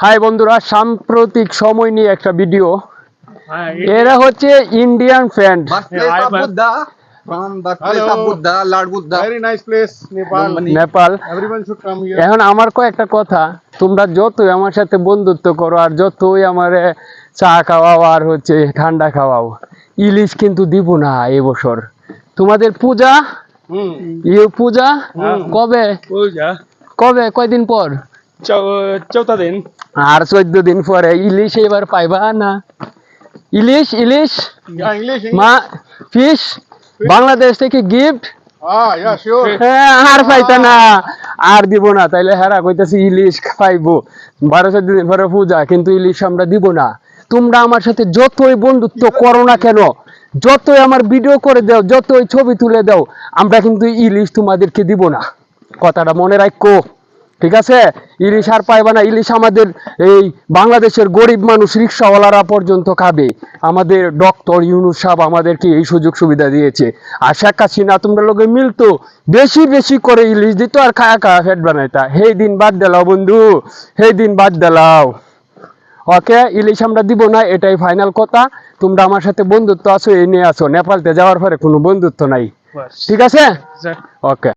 High বন্ধুরা সাম্প্রতিক সময় নিয়ে একটা ভিডিও হ্যাঁ, এরা হচ্ছে ইন্ডিয়ান ফ্যান্ড. নেপাল. এখন আমার কয়েকটা কথা তোমরা যতই আমার সাথে বন্ধুত্ব করো আর যতই আমার চা খাওয়াও আর হচ্ছে ঠান্ডা খাওয়াও ইলিশ কিন্তু দিব না এবছর। তোমাদের পূজা. ইয়ে পূজা? কবে? পূজা। কবে? কয়দিন পর? চৌ- চৌথা দিন। আর চোদ্দ দিন পরে ইলিশ এবার পাইবা না। ইলিশ ইলিশ? মা ফিশ? বাংলাদেশ থেকে গিফট? হ্যাঁ হ্যাঁ আর পাইতা না। আর দিব না তাইলে হেরা কইতাছি ইলিশ পাইবো বারো চোদ্দ দিন পরে পূজা কিন্তু ইলিশ আমরা দিব না। তোমরা আমার সাথে যতই বন্ধুত্ব করো না কেন যতই আমার ভিডিও করে দাও যতই ছবি তুলে দাও আমরা কিন্তু ইলিশ তোমাদেরকে দিব না। কথাটা মনে রাখো। ঠিক আছে? ইলিশ আর পাইবা না ইলিশ আমাদের এই বাংলাদেশের গরিব মানুষ রিক্সাওয়ালারা পর্যন্ত খাবে। আমাদের ডক্টর ইউনুস সাহেব আমাদেরকে এই সুযোগ সুবিধা দিয়েছে। আর শেখ হাসিনা তোমরা লোকে মিলতো বেশি বেশি করে ইলিশ দিত আর খায়া খায়া ফেট বানাইতা। সেই দিন বাদ দেলাও বন্ধু সেই দিন বাদ দেলাও। ওকে ইলিশ আমরা দিব না এটাই ফাইনাল কথা। তোমরা আমার সাথে বন্ধুত্ব আছো এই নিয়ে আছো। নেপালতে যাওয়ার পরে কোনো বন্ধুত্ব নাই। ঠিক আছে? ওকে।